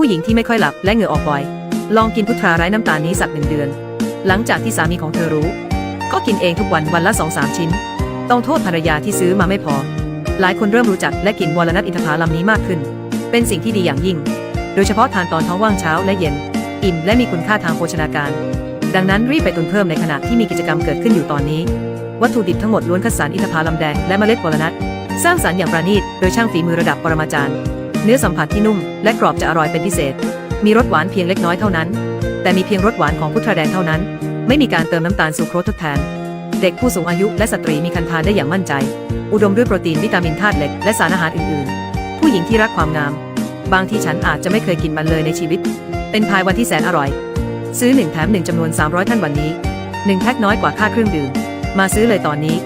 ผู้หญิงที่ไม่ค่อยหลับและเหงื่อออกบ่อย ลองกินพุทราไร้น้ำตาลนี้สักหนึ่งเดือน หลังจากที่สามีของเธอรู้ ก็กินเองทุกวันวันละสองสามชิ้น ต้องโทษภรรยาที่ซื้อมาไม่พอ หลายคนเริ่มรู้จักและกินวอลนัทอินทผลัมนี้มากขึ้น เป็นสิ่งที่ดีอย่างยิ่ง โดยเฉพาะทานตอนท้องว่างเช้าและเย็น อิ่มและมีคุณค่าทางโภชนาการ ดังนั้นรีบไปตุนเพิ่มในขณะที่มีกิจกรรมเกิดขึ้นอยู่ตอนนี้ วัตถุดิบทั้งหมดล้วนคัดสรรอินทผลัมแดงและเมล็ดวอลนัทสร้างสรรค์อย่างประณีตโดยช่างฝีมือระดับปรมาจารย์ เนื้อสัมผัสที่นุ่มและกรอบจะอร่อยเป็นพิเศษ มีรสหวานเพียงเล็กน้อยเท่านั้น แต่มีเพียงรสหวานของพุทราแดงเท่านั้น ไม่มีการเติมน้ำตาลซูโครสทดแทน เด็กผู้สูงอายุและสตรีมีคันทานได้อย่างมั่นใจ อุดมด้วยโปรตีนวิตามินธาตุเหล็กและสารอาหารอื่นๆ ผู้หญิงที่รักความงาม บางที่ฉันอาจจะไม่เคยกินมันเลยในชีวิต เป็นพายวันที่แสนอร่อย ซื้อ1แถม1จำนวน 300 ท่านวันนี้1แพ็คน้อยกว่าค่าเครื่องดื่ม มาซื้อเลยตอนนี้